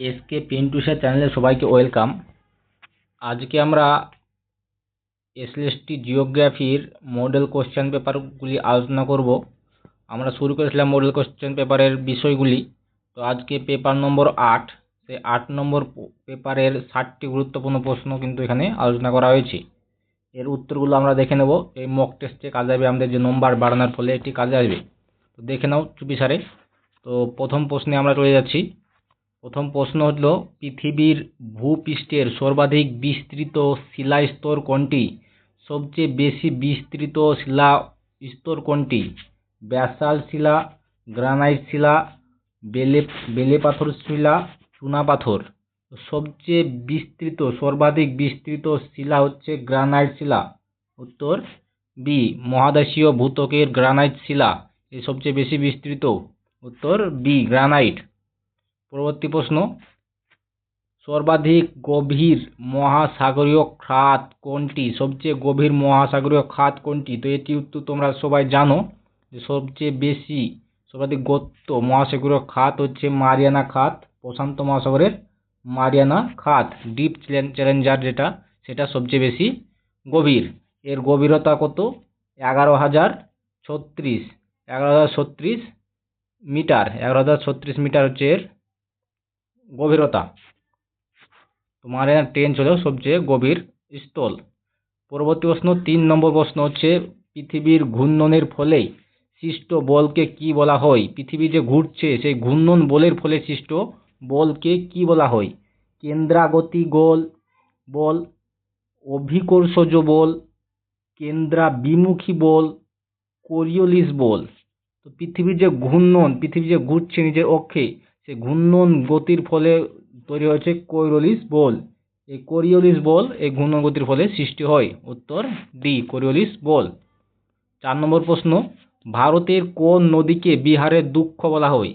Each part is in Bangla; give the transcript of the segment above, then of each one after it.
এসকে পিন্টুসের চ্যানেলে সবাইকে ওয়েলকাম আজকে আমরা এসএলএসটি জিওগ্রাফির মডেল কোশ্চেন পেপারগুলি আলোচনা করব। আমরা শুরু করেছিলাম মডেল কোশ্চেন পেপারের বিষয়গুলি। তো আজকে পেপার নম্বর আট সেই আট নম্বর পেপারের ষাটটি গুরুত্বপূর্ণ প্রশ্ন কিন্তু এখানে আলোচনা করা হয়েছে। এর উত্তরগুলো আমরা দেখে নেব। এই মক টেস্টে কাজে আসবে আমাদের যে নম্বর বাড়ানোর ফলে এটি কাজে আসবে। তো দেখে নাও চুপিসারে তো প্রথম প্রশ্নে আমরা চলে যাচ্ছি। প্রথম প্রশ্ন হল, পৃথিবীর ভূপৃষ্ঠের সর্বাধিক বিস্তৃত শিলা স্তর কোনটি? সবচেয়ে বেশি বিস্তৃত শিলা স্তর কোনটি? ব্যাসাল্ট শিলা, গ্রানাইট শিলা, বেলে বেলে পাথর শিলা, চুনা পাথর। সবচেয়ে বিস্তৃত, সর্বাধিক বিস্তৃত শিলা হচ্ছে গ্রানাইট শিলা। উত্তর বি মহাদেশীয় ভূত্বকের গ্রানাইট শিলা, এ সবচেয়ে বেশি বিস্তৃত। উত্তর বি গ্রানাইট। পরবর্তী প্রশ্ন, সর্বাধিক গভীর মহাসাগরীয় খাত কোনটি? সবচেয়ে গভীর মহাসাগরীয় খাত কোনটি? তো এটি উত্তর তোমরা সবাই জানো যে সবচেয়ে বেশি, সর্বাধিক গত্য মহাসাগরীয় খাত হচ্ছে মারিয়ানা খাত, প্রশান্ত মহাসাগরের মারিয়ানা খাত, ডিপ চ্যালেঞ্জার যেটা, সেটা সবচেয়ে বেশি গভীর। এর গভীরতা কত? এগারো হাজার ছত্রিশ, এগারো হাজার ছত্রিশ মিটার, এগারো হাজার ছত্রিশ মিটার হচ্ছে এর গভীরতা। তোমার ট্রেঞ্চ হলো সবচেয়ে গভীর স্থল। পরবর্তী প্রশ্ন, তিন নম্বর প্রশ্ন হচ্ছে, পৃথিবীর ঘূর্ণনের ফলে সৃষ্ট বলকে কি বলা হয়? পৃথিবী যে ঘুরছে, সেই ঘূর্ণন বলের ফলে সৃষ্ট বলকে কি বলা হয়? কেন্দ্রাগতি গোল, বল, অভিকর্ষজ বল কেন্দ্রা বিমুখী বল, কোরিওলিস বল। তো পৃথিবীর যে ঘূর্ণন, পৃথিবী যে ঘুরছে নিজের অক্ষে সেই ঘূর্ণন গতির ফলে তৈরি হয়েছে কোরিওলিস বল। এই কোরিওলিস বল এই ঘূর্ণন গতির ফলে সৃষ্টি হয়। উত্তর ডি কোরিওলিস বল। চার নম্বর প্রশ্ন, ভারতের কোন নদীকে বিহারের দুঃখ বলা হয়?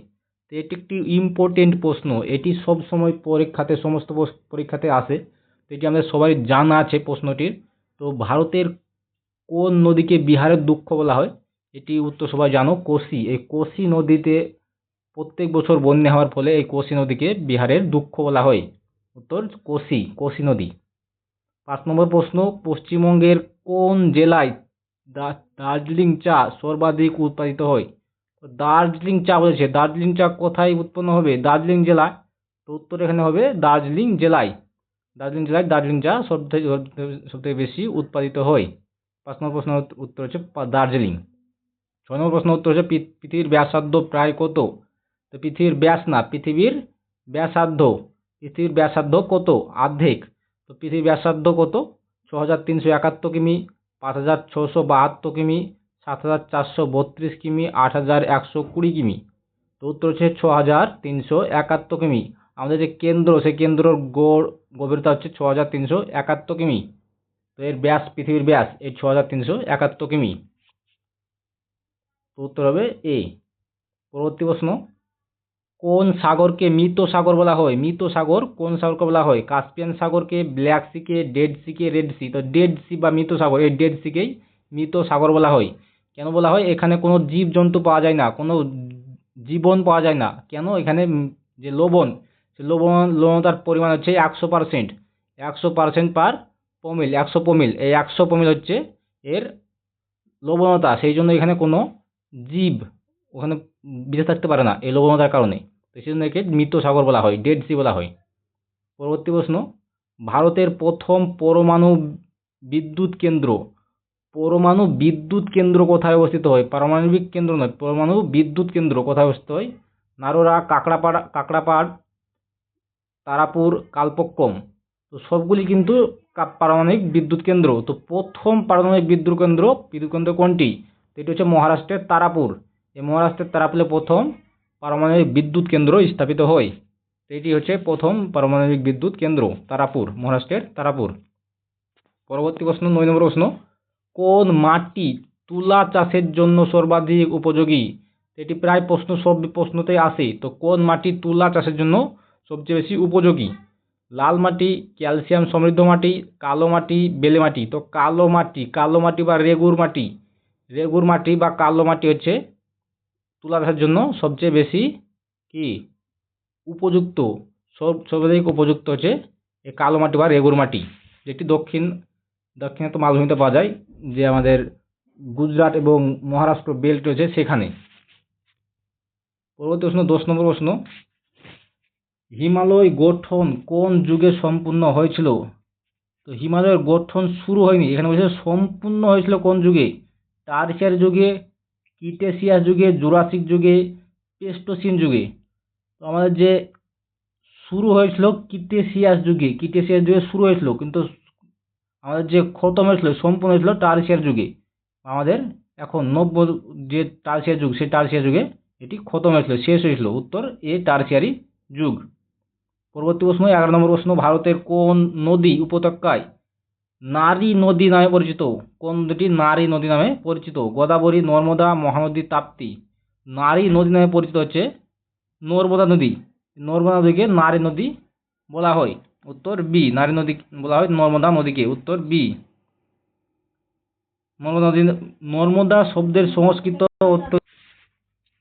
এটি একটি ইম্পর্টেন্ট প্রশ্ন। এটি সব সময় পরীক্ষাতে, সমস্ত পরীক্ষাতে আসে। তো এটি আমাদের সবাই জানা আছে প্রশ্নটির। তো ভারতের কোন নদীকে বিহারের দুঃখ বলা হয়? এটি উত্তর সবাই জানো কোশি এই কোশি নদীতে প্রত্যেক বছর বন্যা হওয়ার ফলে এই কোশি নদীকে বিহারের দুঃখ বলা হয়। উত্তর, কোশি কোশি নদী। পাঁচ নম্বর প্রশ্ন, পশ্চিমবঙ্গের কোন জেলায় দার্জিলিং চা সর্বাধিক উৎপাদিত হয়? দার্জিলিং চা বলেছে। দার্জিলিং চা কোথায় উৎপন্ন হবে? দার্জিলিং জেলায়। তো উত্তর এখানে হবে দার্জিলিং জেলায়। দার্জিলিং জেলায় দার্জিলিং চা সবথেকে সবথেকে বেশি উৎপাদিত হয়। পাঁচ নম্বর প্রশ্ন উত্তর হচ্ছে দার্জিলিং। ছয় নম্বর প্রশ্ন উত্তর হচ্ছে পৃথিবীর ব্যাসার্ধ প্রায় কত? তো পৃথিবীর ব্যাস না, পৃথিবীর ব্যাসার্ধ পৃথিবীর ব্যাসার্ধ কত? অর্ধেক। তো পৃথিবীর ব্যাসার্ধ কত? ছ হাজার তিনশো একাত্তর কিমি, পাঁচ হাজার ছশো বাহাত্তর কিমি, সাত হাজার চারশো বত্রিশ কিমি, আট হাজার একশো কুড়ি কিমি। তো উত্তর হচ্ছে ছ হাজার তিনশো একাত্তর কিমি। আমাদের যে কেন্দ্র, সেই কেন্দ্রর গড়, গভীরতা হচ্ছে ছ হাজার তিনশো একাত্তর কিমি। তো এর ব্যাস, পৃথিবীর ব্যাস, এই ছ হাজার তিনশো একাত্তর কিমি। তো উত্তর হবে এ। পরবর্তী প্রশ্ন। কোন সাগরকে মৃত সাগর বলা হয়? মৃত সাগর কোন সাগরকে বলা হয়? কাস্পিয়ান সাগরকে, ব্ল্যাক সিকে, ডেড সিকে, রেড সি। তো ডেড সি বা মৃত সাগর, এই ডেড সিকেই মৃত সাগর বলা হয়। কেন বলা হয়? এখানে কোনো জীবজন্তু পাওয়া যায় না, কোনো জীবন পাওয়া যায় না। কেন? এখানে যে লবণ, সে লবণ, লবণতার পরিমাণ হচ্ছে একশো পারসেন্ট। একশো পারসেন্ট পার পমিল, একশো পমিল। এই একশো পমিল হচ্ছে এর লবণতা। সেই জন্য এখানে কোনো জীব ওখানে বেঁচে থাকতে পারে না এই লবণতার কারণে। তো সেই জন্য একে মৃত সাগর বলা হয় ডেড সি বলা হয়। পরবর্তী প্রশ্ন, ভারতের প্রথম পরমাণু বিদ্যুৎ কেন্দ্র, পরমাণু বিদ্যুৎ কেন্দ্র কোথায় অবস্থিত হয়? পারমাণবিক কেন্দ্র নয়, পরমাণু বিদ্যুৎ কেন্দ্র কোথায় অবস্থিত হয়? নারোরা কাকড়াপাড়া, কাকড়াপাড়, তারাপুর, কালপক্কম। তো সবগুলি কিন্তু পারমাণবিক বিদ্যুৎ কেন্দ্র। তো প্রথম পারমাণবিক বিদ্যুৎ কেন্দ্র বিদ্যুৎ কেন্দ্র কোনটি? তো এটি হচ্ছে মহারাষ্ট্রের তারাপুর। এই মহারাষ্ট্রের তারাপুরে প্রথম পারমাণবিক বিদ্যুৎ কেন্দ্র স্থাপিত হয়। এটি হচ্ছে প্রথম পারমাণবিক বিদ্যুৎ কেন্দ্র, তারাপুর, মহারাষ্ট্রের তারাপুর। পরবর্তী প্রশ্ন, নয় নম্বর প্রশ্ন, কোন মাটি তুলা চাষের জন্য সর্বাধিক উপযোগী? এটি প্রায় প্রশ্ন, সব প্রশ্নতেই আসে। তো কোন মাটি তুলা চাষের জন্য সবচেয়ে বেশি উপযোগী? লাল মাটি, ক্যালসিয়াম সমৃদ্ধ মাটি, কালো মাটি, বেলে মাটি। তো কালো মাটি কালো মাটি বা রেগুর মাটি। রেগুর মাটি বা কালো মাটি হচ্ছে তুলা চাষের জন্য সবচেয়ে বেশি কি? উপযুক্ত, সব, সর্বাধিক উপযুক্ত হচ্ছে এই কালো মাটি বা রেগুর মাটি, যেটি দক্ষিণ, দাক্ষিণাত্য মালভূমিতে পাওয়া যায়, যে আমাদের গুজরাট এবং মহারাষ্ট্র বেল্ট রয়েছে সেখানে। পরবর্তী প্রশ্ন, দশ নম্বর প্রশ্ন, হিমালয় গঠন কোন যুগে সম্পূর্ণ হয়েছিল? তো হিমালয়ের গঠন শুরু হয়নি, এখানে বলছে সম্পূর্ণ হয়েছিল কোন যুগে? টারসিয়ার যুগে ক্রিটেসিয়াস যুগে জুরাসিক যুগে প্লেস্টোসিন যুগে। তো আমাদের যে শুরু হয়েছিল ক্রিটেসিয়াস যুগে ক্রিটেসিয়াস যুগে শুরু হয়েছিল, কিন্তু আমাদের যে খতম হয়েছিল, সম্পূর্ণ হয়েছিল টারসিয়ার যুগে। আমাদের এখন নব্য যে টারসিয়ার যুগ, সেই টারসিয়ার যুগে এটি খতম হয়েছিল, শেষ হয়েছিল। উত্তর, এ টারসিয়ারি যুগ। পরবর্তী প্রশ্ন, এগারো নম্বর প্রশ্ন, ভারতের কোন নদী উপত্যকায় নারী নদী নামে পরিচিত। কোন দুটি নারী নদী নামে পরিচিত? গোদাবরী, নর্মদা, মহানদী, তাপ্তি। নারী নদী নামে পরিচিত হচ্ছে নর্মদা নদী। নর্মদা নদীকে নারী নদী বলা হয়। উত্তর বি, নারী নদী বলা হয় নর্মদা নদীকে। উত্তর বি। নর্মদা নদী, নর্মদা শব্দের সংস্কৃত অর্থ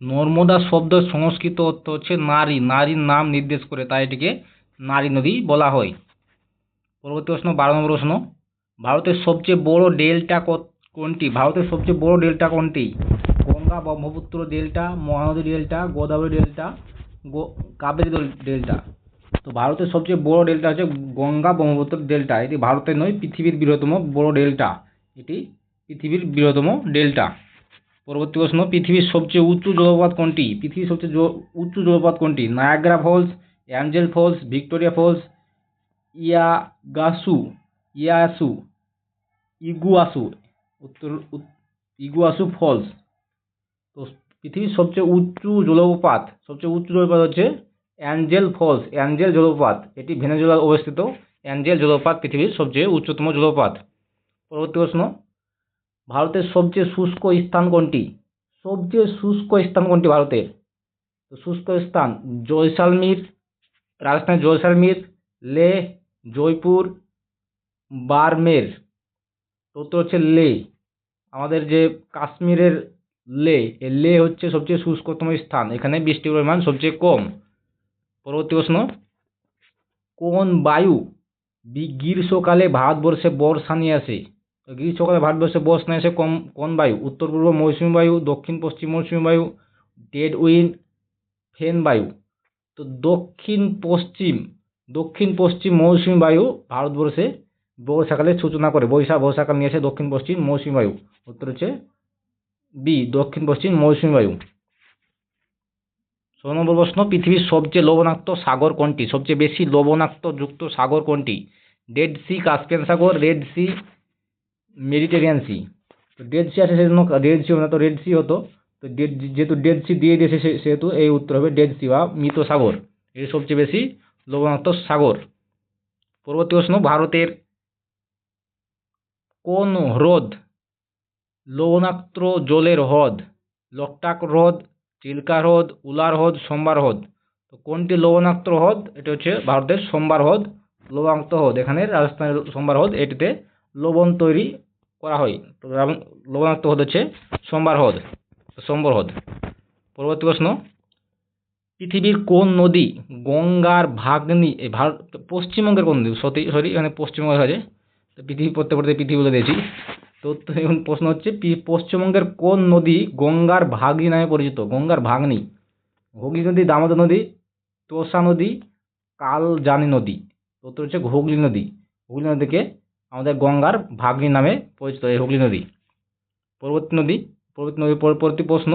নর্মদা শব্দের সংস্কৃত অর্থ হচ্ছে নারী। নারীর নাম নির্দেশ করে তাই এটিকে নারী নদী বলা হয়। পরবর্তী প্রশ্ন, বারো নম্বর প্রশ্ন। ভারতের সবচেয়ে বড় ডেল্টা কোনটি? ভারতের সবচেয়ে বড় ডেল্টা কোনটি? Ganga, Brahmaputra delta, Mahanadi delta, Godavari delta, গো, কাবেরী ডেল্টা। তো ভারতের সবচেয়ে বড় ডেল্টা হচ্ছে গঙ্গা, ব্রহ্মপুত্র ডেল্টা। এটি ভারতের নয়, পৃথিবীর বৃহত্তম বড় ডেল্টা। এটি পৃথিবীর বৃহত্তম ডেল্টা। পরবর্তী প্রশ্ন, পৃথিবীর সবচেয়ে উঁচু জলপ্রপাত কোনটি? পৃথিবীর সবচেয়ে উঁচু জলপ্রপাত কোনটি? Niagara falls, Angel falls, Victoria falls, Iguazu, Iguazu. Iguazu, উত্তর উত- ইগুয়াসু ফলস। তো পৃথিবীর সবচেয়ে উঁচু জলপ্রপাত, সবচেয়ে উঁচু জলপ্রপাত হচ্ছে অ্যাঞ্জেল ফলস, অ্যাঞ্জেল জলপ্রপাত। এটি ভেনেজুয়েলায় অবস্থিত। অ্যাঞ্জেল জলপ্রপাত পৃথিবীর সবচেয়ে উচ্চতম জলপ্রপাত। পরবর্তী প্রশ্ন, ভারতের সবচেয়ে শুষ্ক স্থান কোনটি? সবচেয়ে শুষ্ক স্থান কোনটি ভারতের তো শুষ্ক স্থান জয়সালমীর, রাজস্থানের জয়সালমীর লেহ জয়পুর, বারমের। তো হচ্ছে লে। আমাদের যে কাশ্মীরের লে এই হচ্ছে সবচেয়ে শুষ্কতম স্থান। এখানে বৃষ্টির পরিমাণ সবচেয়ে কম। পরবর্তী প্রশ্ন, কোন বায়ু গ্রীষ্মকালে ভারতবর্ষে বর্ষা নিয়ে আসে? গ্রীষ্মকালে ভারতবর্ষে বর্ষা নিয়ে আসে কোন কোন বায়ু? উত্তর, পূর্ব মৌসুমী বায়ু, দক্ষিণ, পশ্চিম মৌসুমী বায়ু, ডেড উইন্ড ফেন বায়ু। তো দক্ষিণ, পশ্চিম দক্ষিণ, পশ্চিম মৌসুমী বায়ু ভারতবর্ষে বর্ষাকালে সূচনা করে। বৈশাখ বর্ষাকাল নিয়ে আসে দক্ষিণ পশ্চিম মৌসুমী বায়ু। উত্তর হচ্ছে বি দক্ষিণ পশ্চিম মৌসুমী বায়ু। ষোলো নম্বর প্রশ্ন, পৃথিবীর সবচেয়ে লবণাক্ত সাগর কোনটি? সবচেয়ে বেশি লবণাক্ত যুক্ত সাগর কোনটি? ডেড সি কাস্পিয়ান সাগর রেড সি মেডিটেরিয়ান সি তো ডেড সি আছে সেজন্য রেড সি হবে না, তো রেড সি হতো। তো ডেড যেহেতু ডেড সি দিয়ে দিয়েছে সেহেতু এই উত্তর হবে ডেড সি বা মৃত সাগর। এটি সবচেয়ে বেশি লবণাক্ত সাগর। পরবর্তী প্রশ্ন, ভারতের কোন হ্রদ? লবণাক্ত জলের হ্রদ লোকটাক হ্রদ চিল্কা হ্রদ উলার হ্রদ সোমবার হ্রদ তো কোনটি লবণাক্ত হ্রদ এটা হচ্ছে ভারতের সোমবার হ্রদ লবণাক্ত হ্রদ এখানে রাজস্থানের সোমবার হ্রদ এটিতে লবণ তৈরি করা হয়। তো লবণাক্ত হ্রদ হচ্ছে সোমবার হ্রদ সোমবার হ্রদ পরবর্তী প্রশ্ন। পৃথিবীর কোন নদী গঙ্গার ভাগ্নি ভারত পশ্চিমবঙ্গের কোন নদী? সরি এখানে পশ্চিমবঙ্গের আছে। পৃথিবী পড়তে পড়তে পৃথিবী বলে দিয়েছি। তো এখন প্রশ্ন হচ্ছে পশ্চিমবঙ্গের কোন নদী গঙ্গার ভাগ্নি নামে পরিচিত? গঙ্গার ভাগ্নি। হুগলি নদী, দামোদর নদী, তোষা নদী, কালজানি নদী। উত্তর হচ্ছে হুগলি নদী। হুগলি নদীকে আমাদের গঙ্গার ভাগ্নি নামে পরিচিত এই হুগলি নদী। পরবর্তী নদী পরবর্তী নদী পরবর্তী প্রশ্ন।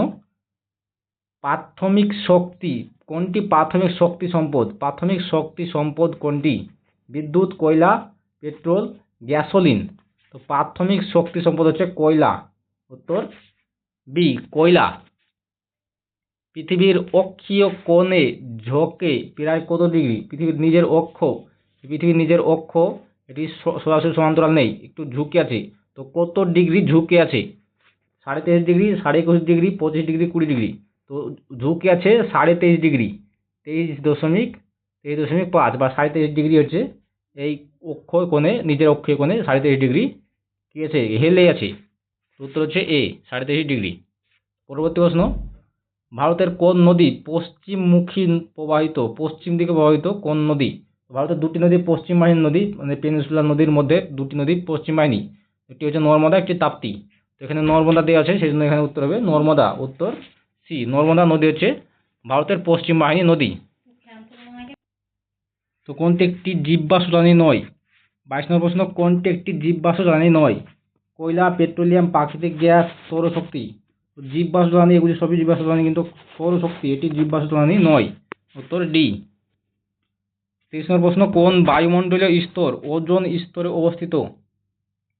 প্রাথমিক শক্তি কোনটি? প্রাথমিক শক্তি সম্পদ। প্রাথমিক শক্তি সম্পদ কোনটি? বিদ্যুৎ, কয়লা, পেট্রোল গ্যাসোলিন। তো প্রাথমিক শক্তি সম্পদ হচ্ছে কয়লা। উত্তর বি কয়লা। পৃথিবীর অক্ষীয় কোণে ঝোঁকে প্রায় কত ডিগ্রি? পৃথিবীর নিজের অক্ষ, পৃথিবীর নিজের অক্ষ, এটি সরাসরি সমান্তরাল নেই, একটু ঝুঁকে আছে। তো কত ডিগ্রি ঝুঁকে আছে? সাড়ে তেইশ ডিগ্রি, সাড়ে একুশ ডিগ্রি, পঁচিশ ডিগ্রি, কুড়ি ডিগ্রি। তো ঝুঁকে আছে সাড়ে তেইশ ডিগ্রি, তেইশ দশমিক তেইশ দশমিক পাঁচ বা সাড়ে তেইশ ডিগ্রি হচ্ছে এই অক্ষ কোণে, নিজের অক্ষীয় কোণে সাড়ে তেইশ ডিগ্রি কী আছে? হেলে আছে। উত্তর হচ্ছে এ সাড়ে তেইশ ডিগ্রি। পরবর্তী প্রশ্ন। ভারতের কোন নদী পশ্চিমমুখী প্রবাহিত, পশ্চিম দিকে প্রবাহিত কোন নদী? ভারতের দুটি নদী পশ্চিম বাহিনী নদী মানে পেনিনসুলার নদীর মধ্যে দুটি নদী পশ্চিম বাহিনী একটি হচ্ছে নর্মদা, একটি তাপ্তি। তো এখানে নর্মদা দেওয়া আছে সেই জন্য এখানে উত্তর হবে নর্মদা, উত্তর সি নর্মদা নদী হচ্ছে ভারতের পশ্চিম বাহিনী নদী। তো কোনটি একটি জীববাষ্প জ্বালানি নয়। বাইশ নম্বর প্রশ্ন কোনটি একটি জীববাষ্প জ্বালানি নয়। কয়লা, পেট্রোলিয়াম, প্রাকৃতিক গ্যাস, সৌরশক্তি। জীববাষ্প জ্বালানি এগুলি সবই জীববাষ্প জ্বালানি কিন্তু সৌরশক্তি, এটি জীববাষ্প জ্বালানি নয়। উত্তর ডি। তেইশ নম্বর প্রশ্ন, কোন বায়ুমণ্ডলীয় স্তর ওজন স্তরে অবস্থিত?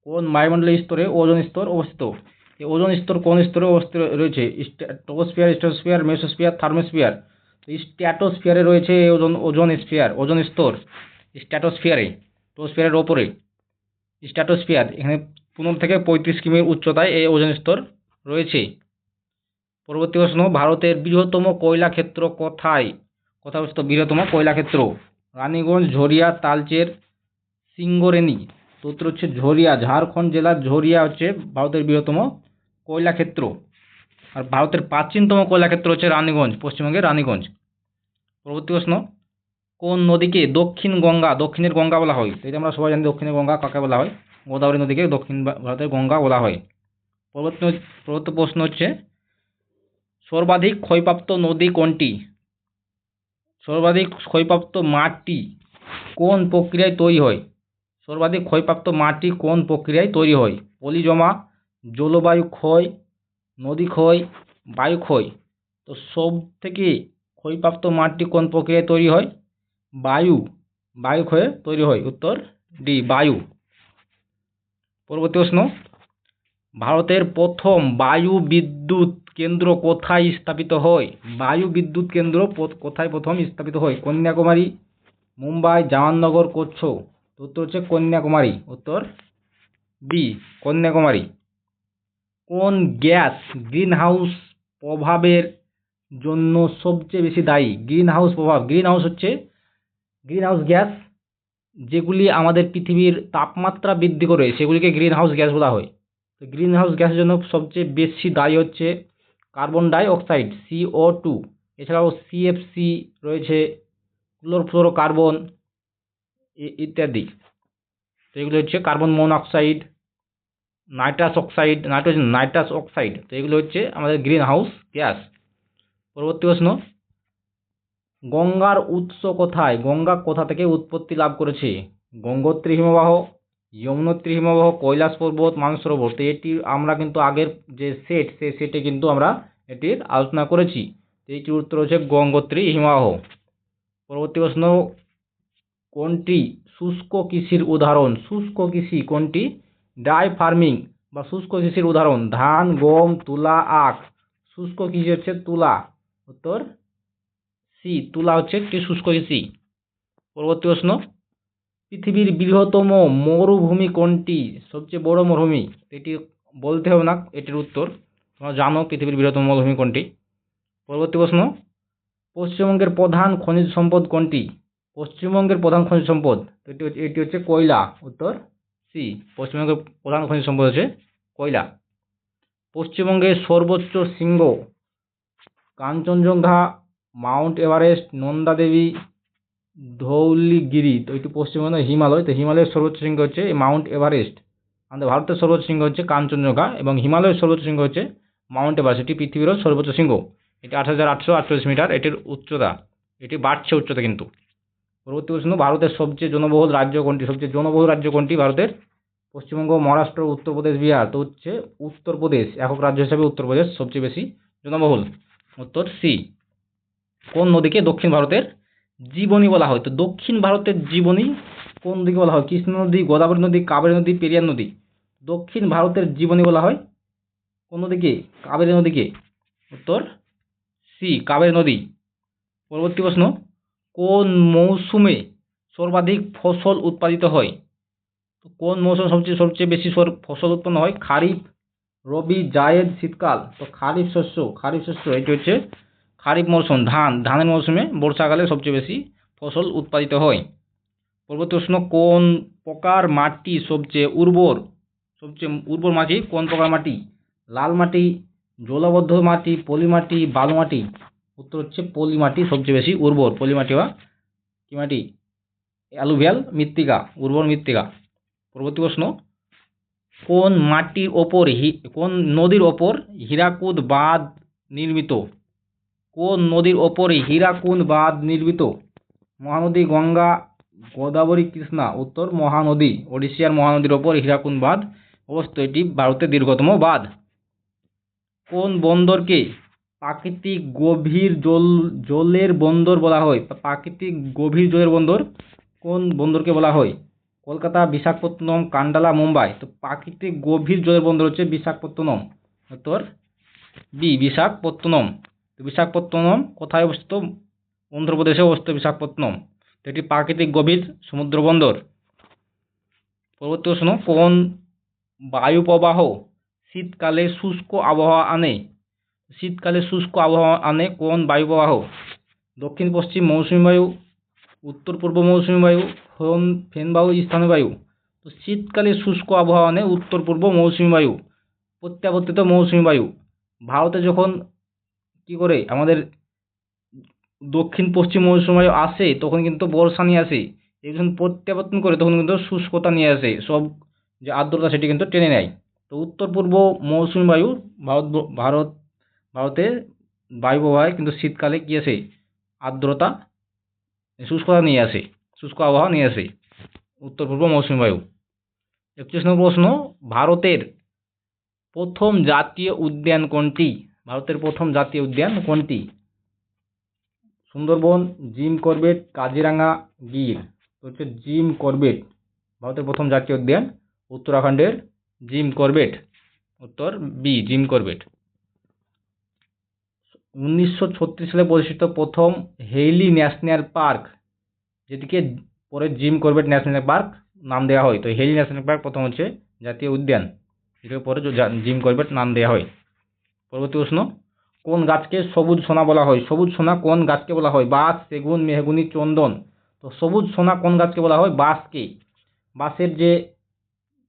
কোন বায়ুমণ্ডলীয় স্তরে ওজন স্তর অবস্থিত? ওজোন স্তর কোন স্তরে অবস্থিত রয়েছে? Troposphere stratosphere mesosphere, thermosphere. স্ট্র্যাটোস্ফিয়ারে রয়েছে ওজন, ওজোন স্ফিয়ার ওজোন স্তর। স্ট্র্যাটোস্ফিয়ারে ট্রোপোস্ফিয়ারের ওপরে। স্ট্র্যাটোস্ফিয়ার এখানে পনেরো থেকে পঁয়ত্রিশ কিমির উচ্চতায় এই ওজন স্তর রয়েছে। পরবর্তী প্রশ্ন, ভারতের বৃহত্তম কয়লা ক্ষেত্র কোথায়? কোথায় অবস্থিত বৃহত্তম কয়লা ক্ষেত্র। রানীগঞ্জ, ঝরিয়া, তালচের সিঙ্গরেনি তো উত্তর হচ্ছে ঝরিয়া, ঝাড়খণ্ড জেলার ঝরিয়া হচ্ছে ভারতের বৃহত্তম কয়লা ক্ষেত্র। আর ভারতের প্রাচীনতম কয়লা ক্ষেত্র হচ্ছে রানীগঞ্জ, পশ্চিমবঙ্গের রানীগঞ্জ। পরবর্তী প্রশ্ন, কোন নদীকে দক্ষিণ গঙ্গা, দক্ষিণের গঙ্গা বলা হয়? এটা আমরা সবাই জানি দক্ষিণের গঙ্গা কাকে বলা হয়? গোদাবরী নদীকে দক্ষিণ ভারতের গঙ্গা বলা হয়। পরবর্তী পরবর্তী প্রশ্ন হচ্ছে, সর্বাধিক ক্ষয়প্রাপ্ত নদী কোনটি? সর্বাধিক ক্ষয়প্রাপ্ত মাটি কোন প্রক্রিয়ায় তৈরি হয়? সর্বাধিক ক্ষয়প্রাপ্ত মাটি কোন প্রক্রিয়ায় তৈরি হয়? পলি জমা, জলবায়ু ক্ষয়, নদী ক্ষয়, বায়ু ক্ষয়। তো সব থেকে ক্ষয়প্রাপ্ত মাটি কোন প্রক্রিয়ায় তৈরি হয়? বায়ু বায়ু ক্ষয়ে তৈরি হয়। উত্তর ডি, বায়ু। পরবর্তী প্রশ্ন। ভারতের প্রথম বায়ু বিদ্যুৎ কেন্দ্র কোথায় স্থাপিত হয়? বায়ু বিদ্যুৎ কেন্দ্র কোথায় প্রথম স্থাপিত হয়? কন্যাকুমারী, মুম্বাই, জাহাননগর কোচ্ছ উত্তর হচ্ছে কন্যাকুমারী। উত্তর বি কন্যাকুমারী। কোন গ্যাস গ্রিন হাউস প্রভাবের জন্য সবচেয়ে বেশি দায়ী। গ্রিন হাউস প্রভাব। গ্রিন হাউস হচ্ছে গ্রিন হাউস গ্যাস যেগুলি আমাদের পৃথিবীর তাপমাত্রা বৃদ্ধি করে, সেগুলিকে গ্রিন হাউস গ্যাস বলা হয়। তো গ্রিন হাউস গ্যাসের জন্য সবচেয়ে বেশি দায়ী হচ্ছে carbon dioxide CO two এছাড়াও সিএফসি রয়েছে ক্লোরোফ্লোরো কার্বন ইত্যাদি। তো এগুলো হচ্ছে carbon monoxide nitrous oxide nitrogen nitrous oxide তো এগুলো হচ্ছে আমাদের গ্রিন হাউস গ্যাস পরবর্তী প্রশ্ন, গঙ্গার উৎস কোথায়? গঙ্গা কোথা থেকে উৎপত্তি লাভ করেছে? গঙ্গোত্রী হিমবাহ, যমুনোত্রী হিমবাহ, কৈলাস পর্বত, মানসরোবর। তো এটি আমরা কিন্তু আগের যে সেট সেই সেটে কিন্তু আমরা এটির আলোচনা করেছি। তো উত্তর হচ্ছে গঙ্গোত্রী হিমবাহ। পরবর্তী প্রশ্ন, কোনটি শুষ্ক কৃষির উদাহরণ? শুষ্ক কৃষি কোনটি? ড্রাই ফার্মিং বা শুষ্ক কৃষির উদাহরণ। ধান, গম, তুলা, আখ। শুষ্ক কৃষি হচ্ছে তুলা। উত্তর সি তুলা হচ্ছে একটি শুষ্ক কৃষি পরবর্তী প্রশ্ন, পৃথিবীর বৃহত্তম মরুভূমি কোনটি? সবচেয়ে বড় মরুভূমি? এটি বলতে হবে না, এটির উত্তর। তোমরা জানো পৃথিবীর বৃহত্তম মরুভূমি কোনটি। পরবর্তী প্রশ্ন, পশ্চিমবঙ্গের প্রধান খনিজ সম্পদ কোনটি? পশ্চিমবঙ্গের প্রধান খনিজ সম্পদ এটি হচ্ছে এটি হচ্ছে কয়লা। উত্তর সি পশ্চিমবঙ্গের প্রধান খনিজ সম্পদ হচ্ছে কয়লা। পশ্চিমবঙ্গের সর্বোচ্চ শৃঙ্গ কাঞ্চনজঙ্ঘা, মাউন্ট এভারেস্ট, নন্দা দেবী, ধৌলিগিরি, তো এটি পশ্চিমবঙ্গের হিমালয়, তো হিমালয়ের সর্বোচ্চ শৃঙ্গ হচ্ছে এই মাউন্ট এভারেস্ট। আমাদের ভারতের সর্বোচ্চ শৃঙ্গ হচ্ছে কাঞ্চনজঙ্ঘা এবং হিমালয়ের সর্বোচ্চ শৃঙ্গ হচ্ছে মাউন্ট এভারেস্ট। এটি পৃথিবীরও সর্বোচ্চ শৃঙ্গ। এটি আট হাজার আটশো আটচল্লিশ মিটার। এটির উচ্চতা, এটি বাড়ছে উচ্চতা কিন্তু। পরবর্তী প্রশ্ন, ভারতের সবচেয়ে জনবহুল রাজ্য কোনটি? সবচেয়ে জনবহুল রাজ্য কোনটি? ভারতের পশ্চিমবঙ্গ, মহারাষ্ট্র, উত্তরপ্রদেশ, বিহার। তো হচ্ছে উত্তরপ্রদেশ, একক রাজ্য হিসাবে উত্তরপ্রদেশ সবচেয়ে বেশি জনবহুল। উত্তর সি। কোন নদীকে দক্ষিণ ভারতের জীবনী বলা হয়? তো দক্ষিণ ভারতের জীবনী কোন নদীকে বলা হয়? কৃষ্ণ নদী, গোদাবরী নদী, কাবেরী নদী, পেরিয়ার নদী। দক্ষিণ ভারতের জীবনী বলা হয় কোন নদীকে? কাবেরী নদীকে। উত্তর সি, কাবেরী নদী। পরবর্তী প্রশ্ন, কোন মৌসুমে সর্বাধিক ফসল উৎপাদিত হয়? কোন মৌসুমে সবচেয়ে সবচেয়ে বেশি ফসল উৎপন্ন হয়? খারিফ রবি জায়েদ শীতকাল, তো খারিফ শস্য খারিফ শস্য এটি হচ্ছে খারিফ মৌসুম, ধান, ধানের মৌসুমে বর্ষাকালে সবচেয়ে বেশি ফসল উৎপাদিত হয়। পরবর্তী প্রশ্ন কোন প্রকার মাটি সবচেয়ে উর্বর? সবচেয়ে উর্বর মাটি কোন প্রকার মাটি? লাল মাটি, জলবদ্ধ মাটি, পলি মাটি, বালু মাটি? উত্তর হচ্ছে পলি মাটি সবচেয়ে বেশি উর্বর। পলি মাটি বা কি মাটি? অ্যালুভিয়াল মৃত্তিকা, উর্বর মৃত্তিকা। পরবর্তী প্রশ্ন কোন মাটির ওপর হি, কোন নদীর ওপর হীরাকুদ বাঁধ নির্মিত? কোন নদীর ওপরে হীরাকুদ বাঁধ নির্মিত? মহানদী, গঙ্গা, গোদাবরী, কৃষ্ণা, উত্তর মহানদী ওড়িশিয়ার মহানদীর ওপর হীরাকুদ বাঁধ অবস্থিত। এটি ভারতের দীর্ঘতম বাঁধ। কোন বন্দরকে প্রাকৃতিক গভীর জল, জলের বন্দর বলা হয়? প্রাকৃতিক গভীর জলের বন্দর কোন বন্দরকে বলা হয়? কলকাতা, বিশাখাপত্তনম, কান্ডালা, মুম্বাই। তো প্রাকৃতিক গভীর বন্দর হচ্ছে বিশাখাপত্তনম। উত্তর বি বিশাখাপত্তনম। তো বিশাখাপত্তনম কোথায় অবস্থিত? অন্ধ্রপ্রদেশে অবস্থিত বিশাখাপত্তনম। তো এটি প্রাকৃতিক গভীর সমুদ্র বন্দর। পরবর্তী প্রশ্ন, কোন বায়ু প্রবাহ শীতকালে শুষ্ক আবহাওয়া আনে? শীতকালে শুষ্ক আবহাওয়া আনে কোন বায়ু প্রবাহ দক্ষিণ পশ্চিম মৌসুমী বায়ু উত্তর পূর্ব মৌসুমী বায়ু ফোন ফেন বায়ু স্থানীয় বায়ু। তো শীতকালে শুষ্ক আবহাওয়া আনে উত্তর পূর্ব মৌসুমী বায়ু, প্রত্যাবর্তিত মৌসুমী বায়ু। ভারতে যখন কি করে আমাদের দক্ষিণ পশ্চিম মৌসুমী বায়ু আসে, তখন কিন্তু বর্ষা নিয়ে আসে। যখন প্রত্যাবর্তন করে, তখন কিন্তু শুষ্কতা নিয়ে আসে। সব যে আর্দ্রতা, সেটি কিন্তু টেনে নেয়। তো উত্তর পূর্ব মৌসুমী বায়ু ভারত ভারত, ভারতে বায়ু প্রবাহে কিন্তু শীতকালে কী আসে? আর্দ্রতা, শুষ্কতা নিয়ে আসে। শুষ্ক আবহাওয়া নিয়ে আসে। উত্তর পূর্ব মৌসুমী বায়ু। একত্রিশ নম্বর প্রশ্ন, ভারতের প্রথম জাতীয় উদ্যান কোনটি? ভারতের প্রথম জাতীয় উদ্যান কোনটি? Sundarban, Jim Corbett, Kaziranga, Gir. হচ্ছে জিম করবেট। ভারতের প্রথম জাতীয় উদ্যান, উত্তরাখণ্ডের জিম করবেট। উত্তর বি জিম করবেট। উনিশশো ছত্রিশ সালে প্রতিষ্ঠিত প্রথম হেইলি ন্যাশনাল পার্ক যেটিকে পরে জিম করবেট ন্যাশনাল পার্ক, নাম দেওয়া হয়। তো হেলি ন্যাশনাল পার্ক প্রথম হচ্ছে জাতীয় উদ্যান এটাকে পরে জিম করবেট নাম দেওয়া হয়। পরবর্তী প্রশ্ন, কোন গাছকে সবুজ সোনা বলা হয়? সবুজ সোনা কোন গাছকে বলা হয়? বাঁশ, সেগুন, মেহগুনি, চন্দন। তো সবুজ সোনা কোন গাছকে বলা হয়? বাঁশকে। বাঁশের যে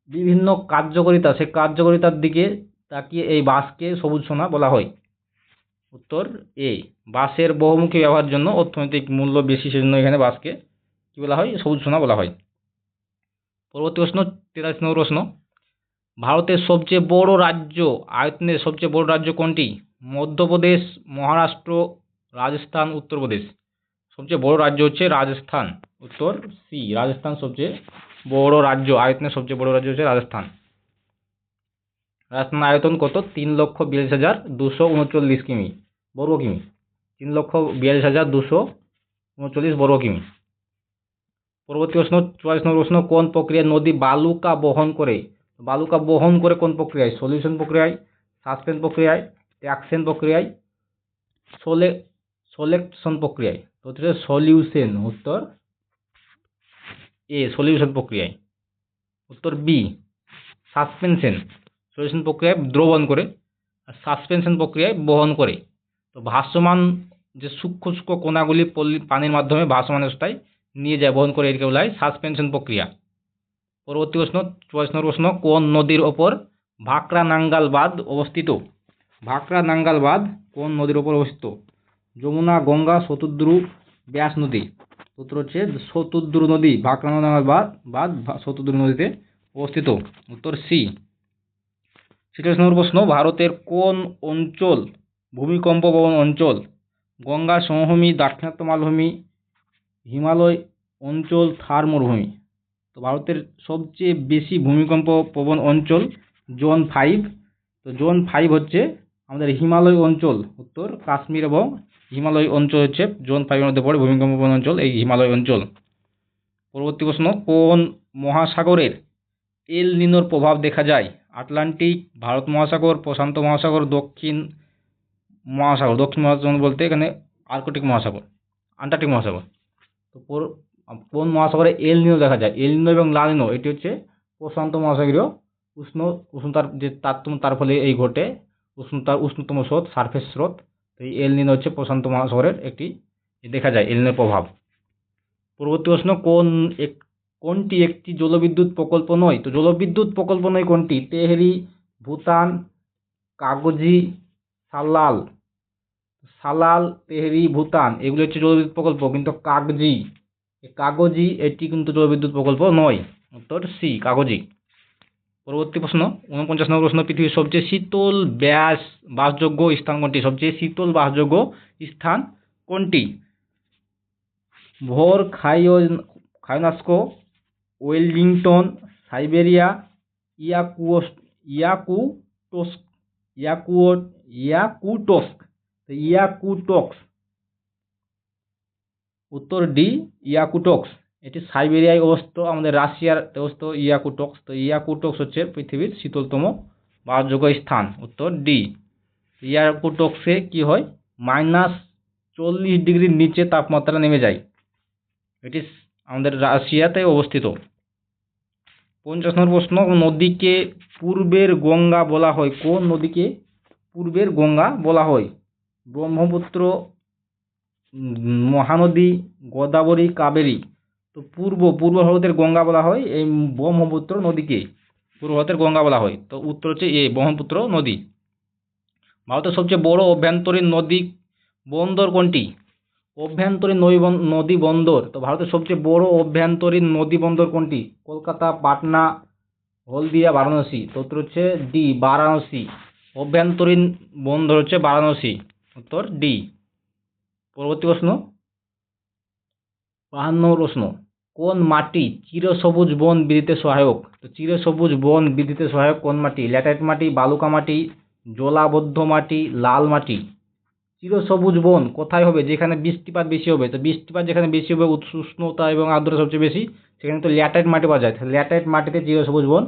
বিভিন্ন কার্যকারিতা, সেই কার্যকারিতার দিকে তাকিয়ে এই বাঁশকে সবুজ সোনা বলা হয়। উত্তর, এ। বাঁশের বহুমুখী ব্যবহারের জন্য অর্থনৈতিক মূল্য বেশি, সেজন্য এখানে বাঁশকে কী বলা হয়? সবুজ সোনা বলা হয়। পরবর্তী প্রশ্ন, তেতাল্লিশ নম্বর প্রশ্ন। ভারতের সবচেয়ে বড় রাজ্য, আয়তনের সবচেয়ে বড় রাজ্য কোনটি? মধ্যপ্রদেশ, মহারাষ্ট্র, রাজস্থান, উত্তরপ্রদেশ। সবচেয়ে বড় রাজ্য হচ্ছে রাজস্থান, উত্তর সি। রাজস্থান সবচেয়ে বড় রাজ্য, আয়তনের সবচেয়ে বড় রাজ্য হচ্ছে রাজস্থান। রাজস্থান আয়তন কত? তিন লক্ষ বিয়াল্লিশ হাজার দুশো উনচল্লিশ কিমি, বর্গ কিমি। তিন লক্ষ বিয়াল্লিশ হাজার দুশো উনচল্লিশ বর্গ কিমি। পরবর্তী প্রশ্ন, চুয়াল্লিশ নম্বর প্রশ্ন, কোন প্রক্রিয়ায় নদী বালুকা বহন করে? বালুকা বহন করে কোন প্রক্রিয়ায়? সলিউশন প্রক্রিয়ায় সাসপেন্ড প্রক্রিয়ায়, ট্যাক্সেন প্রক্রিয়ায়, সোলে, সোলেকশন প্রক্রিয়ায়। তো সলিউশন, উত্তর এ, সলিউশন প্রক্রিয়ায়। উত্তর বি, সাসপেনশন। সলিউশন প্রক্রিয়ায় দ্রবণ করে আর সাসপেনশন প্রক্রিয়ায় বহন করে। তো ভাসমান যে সূক্ষ্ম সূক্ষ্ম কণাগুলি পানির মাধ্যমে ভাসমান অবস্থায় নিয়ে যায়, বহন করে এটাকে বলা হয় সাসপেনশন প্রক্রিয়া। পরবর্তী প্রশ্ন চুয়াল্লিশ নম্বর প্রশ্ন, কোন নদীর ওপর ভাকরা নাঙ্গাল বাঁধ অবস্থিত? ভাকরা নাঙ্গাল বাঁধ কোন নদীর ওপর অবস্থিত? যমুনা, গঙ্গা, শতুদ্রু, ব্যাস নদী। উত্তর হচ্ছে শতুদ্রু নদী ভাকরা নাঙ্গাল বাঁধ বাঁধ শতুদ্রু নদীতে অবস্থিত। উত্তর সি। ছিচল্লিশ নম্বর প্রশ্ন, ভারতের কোন অঞ্চল, ভূমিকম্প প্রবণ অঞ্চল? গঙ্গা, সমভূমি, দাক্ষিণাত্য মালভূমি হিমালয় অঞ্চল থার মরুভূমি। তো ভারতের সবচেয়ে বেশি ভূমিকম্প প্রবণ অঞ্চল জোন ফাইভ। তো জোন ফাইভ হচ্ছে আমাদের হিমালয় অঞ্চল, উত্তর কাশ্মীর এবং হিমালয় অঞ্চল হচ্ছে জোন ফাইভের মধ্যে পড়ে ভূমিকম্প প্রবণ অঞ্চল এই হিমালয় অঞ্চল। পরবর্তী প্রশ্ন, কোন মহাসাগরের এল নিনোর প্রভাব দেখা যায়? আটলান্টিক, ভারত মহাসাগর, প্রশান্ত মহাসাগর, দক্ষিণ মহাসাগর। দক্ষিণ মহাসাগর বলতে এখানে আর্কটিক মহাসাগর, আন্টার্কটিক মহাসাগর। কোন মহাসাগরে এল নিনো দেখা যায়? এল নিনো এবং লা নিনো, এটি হচ্ছে প্রশান্ত মহাসাগরীয় উষ্ণ, উষ্ণতার যে তারতম্য, তার ফলে এই ঘটে উষ্ণতার উষ্ণতম স্রোত সারফেস স্রোত। এই এল নিনো হচ্ছে প্রশান্ত মহাসাগরের একটি দেখা যায়, এল নিনোর প্রভাব। পরবর্তী প্রশ্ন, কোন এক, কোনটি একটি জলবিদ্যুৎ প্রকল্প নয়? তো জলবিদ্যুৎ প্রকল্প নয় কোনটি? তেহরি ভুটান কাগজি, সালাল। সালাল তেহরি ভুটান এগুলো হচ্ছে জলবিদ্যুৎ প্রকল্প, কিন্তু কাগজি। কাগজি, এটি কিন্তু জলবিদ্যুৎ প্রকল্প নয়, উত্তর সি, কাগজি। পরবর্তী প্রশ্ন উনপঞ্চাশ নম্বর প্রশ্ন, পৃথিবীর সবচেয়ে শীতল ব্যাস বাসযোগ্য স্থান কোনটি সবচেয়ে শীতল বাসযোগ্য স্থান কোনটি? ভোর, খাইও খাইনাস্কো ওয়েলিংটন, সাইবেরিয়া, ইয়াকুওস ইয়াকুটোস ইয়াকুও, ইয়াকুটোস্ক। ইয়াকুটক্স। উত্তর ডি, ইয়াকুটক্স। এটি সাইবেরিয়ায় অবস্থিত, আমাদের রাশিয়ার অবস্থিত ইয়াকুটক্স। তো ইয়াকুটক্স হচ্ছে পৃথিবীর শীতলতম বাসযোগ্য স্থান। উত্তর ডি, ইয়াকুটক্সে কি হয়? মাইনাস চল্লিশ ডিগ্রির নিচে তাপমাত্রা নেমে যায়। এটি আমাদের রাশিয়াতে অবস্থিত। পঞ্চাশ নম্বর প্রশ্ন, নদীকে পূর্বের গঙ্গা বলা হয়। কোন নদীকে পূর্বের গঙ্গা বলা হয়? ব্রহ্মপুত্র, মহানদী, গোদাবরী, কাবেরী। তো পূর্ব পূর্ব ভারতের গঙ্গা বলা হয়, এই ব্রহ্মপুত্র নদীকে। পূর্ব ভারতের গঙ্গা বলা হয়। তো উত্তর হচ্ছে এ, ব্রহ্মপুত্র নদী। ভারতের সবচেয়ে বড় অভ্যন্তরীণ নদী বন্দর কোনটি? অভ্যন্তরীণ নদী নদী বন্দর। তো ভারতের সবচেয়ে বড় অভ্যন্তরীণ নদী বন্দর কোনটি? কলকাতা, পাটনা, হলদিয়া, বারাণসী। তো উত্তর হচ্ছে ডি, বারাণসী। অভ্যন্তরীণ বন্দর হচ্ছে বারাণসী। উত্তর ডি পরবর্তী প্রশ্ন। বাহান্ন প্রশ্ন। কোন মাটি চিরসবুজ বন বৃদ্ধিতে সহায়ক? তো চিরসবুজ বন বৃদ্ধিতে সহায়ক কোন মাটি? ল্যাটাইট মাটি, বালুকা মাটি, জলাবদ্ধ মাটি, লাল মাটি। চিরসবুজ বন কোথায় হবে? যেখানে বৃষ্টিপাত বেশি হবে। তো বৃষ্টিপাত যেখানে বেশি হবে উষ্ণতা এবং আর্দ্রতা সবচেয়ে বেশি, সেখানে তো ল্যাটাইট মাটি পাওয়া যায়। ল্যাটাইট মাটিতে চিরসবুজ বন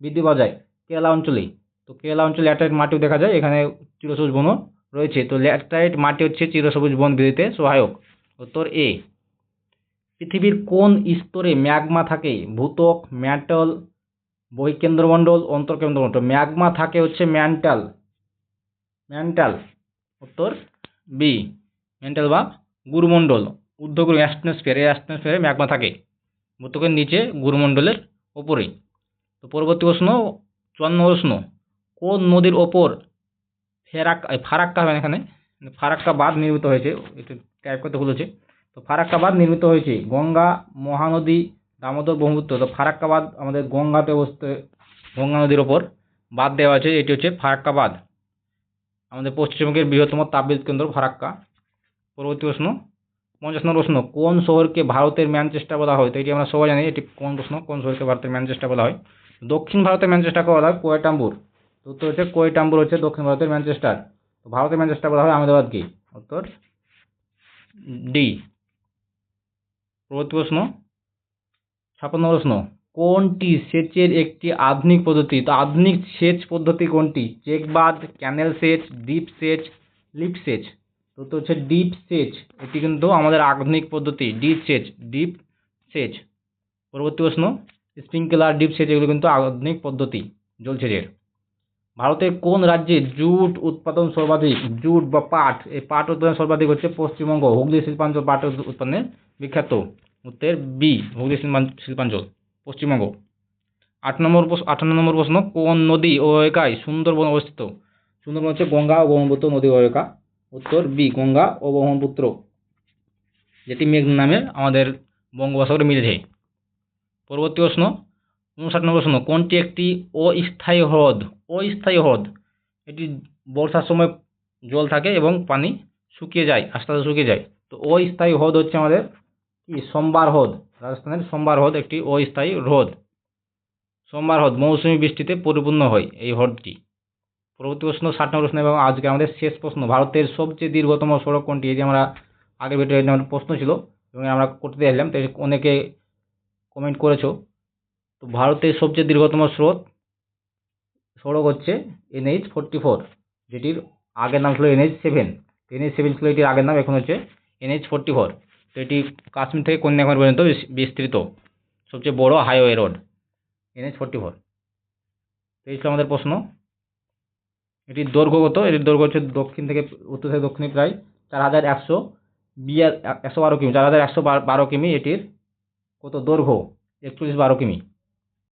বৃদ্ধি পাওয়া যায়। কেরালা অঞ্চলেই। তো কেরালা অঞ্চলে ল্যাটাইট মাটিও দেখা যায়, এখানে চিরসবুজ বনও রয়েছে। তো ল্যাটাইট মাটি হচ্ছে চিরসবুজ বন বৃদ্ধিতে সহায়ক। উত্তর এ, পৃথিবীর কোন স্তরে ম্যাগমা থাকে? ভূতক ম্যান্টল বহিকেন্দ্রমণ্ডল, অন্তর্কেন্দ্রমণ্ডল। ম্যাগমা থাকে হচ্ছে ম্যান্টাল। ম্যান্টাল, উত্তর বি, ম্যান্টাল বা গুরুমণ্ডল। ঊর্ধ্বগুরু অ্যাস্টনোস্ফিয়ার এই অ্যাস্টনোস্ফিয়ারে ম্যাগমা থাকে। ভূতকের নিচে গুরুমণ্ডলের ওপরেই। তো পরবর্তী প্রশ্ন, চুয়ান্ন প্রশ্ন, কোন নদীর ওপর ফেরাক এই ফারাক্কা হবে এখানে। ফারাক্কা বাঁধ নির্মিত হয়েছে, একটু টাইপ করতে হয়েছে তো ফারাক্কা বাঁধ নির্মিত হয়েছে গঙ্গা মহানদী দামোদর ব্রহ্মপুত্র। তো ফারাক্কা বাঁধ আমাদের গঙ্গাতে অবস্থিত গঙ্গা নদীর ওপর বাঁধ দেওয়া আছে, এটি হচ্ছে ফারাক্কা বাঁধ। আমাদের পশ্চিমবঙ্গের বৃহত্তম তাপবিদ্যুৎ কেন্দ্র ফারাক্কা। পরবর্তী প্রশ্ন, পঞ্চাশ নম্বর প্রশ্ন, কোন শহরকে ভারতের ম্যানচেস্টার বলা হয়? তো এটি আমরা সবাই জানি, এটি কোন প্রশ্ন? কোন শহরকে ভারতের ম্যানচেস্টার বলা হয়? দক্ষিণ ভারতের ম্যানচেস্টারকে বলা হয় কোয়েটাম্বুর। উত্তর হচ্ছে কোয়েটাম্বুর হচ্ছে দক্ষিণ ভারতের ম্যানচেস্টার। তো ভারতের ম্যানচেস্টার বলা হয় আহমেদাবাদকে উত্তর ডি পরবর্তী প্রশ্ন, ছাপ্পান্ন প্রশ্ন। কোনটি সেচের একটি আধুনিক পদ্ধতি? তো আধুনিক সেচ পদ্ধতি কোনটি? চেকবাদ ক্যানেল সেচ, ডিপ সেচ লিপ সেচ। তো তো হচ্ছে ডিপ সেচ। এটি কিন্তু আমাদের আধুনিক পদ্ধতি, ডিপ সেচ ডিপ সেচ। পরবর্তী প্রশ্ন, স্প্রিংকলার, ডিপ সেচ এগুলো কিন্তু আধুনিক পদ্ধতি জলসেচের ভারতের কোন রাজ্যে জুট উৎপাদন সর্বাধিক, জুট বা পাট, এই পাট উৎপাদন সর্বাধিক হচ্ছে পশ্চিমবঙ্গ, হুগলি, শিল্পাঞ্চল পাট উৎ- উৎপাদনে বিখ্যাত। উত্তর বি, হুগলি শিল্পাঞ্চল, পশ্চিমবঙ্গ। আট নম্বর আঠান্ন নম্বর প্রশ্ন, কোন নদী ও অববাহিকায় সুন্দরবন অবস্থিত? সুন্দরবন হচ্ছে গঙ্গা ও ব্রহ্মপুত্র নদী অববাহিকা উত্তর বি, গঙ্গা ও ব্রহ্মপুত্র, যেটি মেঘ নামে আমাদের বঙ্গোপসাগরে মিলেছে। পরবর্তী প্রশ্ন উনষাট নম্বর প্রশ্ন কোনটি একটি অস্থায়ী হ্রদ? অস্থায়ী হ্রদ। এটি বর্ষার সময় জল থাকে এবং পানি শুকিয়ে যায়, আস্তে আস্তে শুকিয়ে যায়। তো অস্থায়ী হ্রদ হচ্ছে আমাদের কি? সোমবার হ্রদ। রাজস্থানের সোমবার হ্রদ একটি অস্থায়ী হ্রদ। সোমবার হ্রদ, মৌসুমী বৃষ্টিতে পরিপূর্ণ হয় এই হ্রদটি। পরবর্তী প্রশ্ন, ষাট নম্বর প্রশ্ন, এবং আজকে আমাদের শেষ প্রশ্ন। ভারতের সবচেয়ে দীর্ঘতম সড়ক কোনটি? এই যে আমরা আগের ভিডিও প্রশ্ন ছিল, এবং আমরা করতে চাইলাম তাই অনেকে কমেন্ট করেছ। তো ভারতের সবচেয়ে দীর্ঘতম স্রোত সড়ক হচ্ছে এনএইচ ফোরটি ফোর যেটির আগের নাম ছিল এনএইচ সেভেন এনএইচ সেভেন ছিল এটির আগের নাম, এখন হচ্ছে এনএইচ ফোরটি ফোর তো এটি কাশ্মীর থেকে কন্যাকুমারী পর্যন্ত বিস্তৃত, সবচেয়ে বড় highway road NH forty four তো এই ছিল আমাদের প্রশ্ন। এটির দৈর্ঘ্য কত? এটির দৈর্ঘ্য হচ্ছে দক্ষিণ থেকে উত্তর থেকে দক্ষিণে প্রায় চার হাজার একশো বিয়া একশো বারো কিমি, চার হাজার একশো বারো কিমি। এটির কত দৈর্ঘ্য? একচল্লিশ বারো কিমি।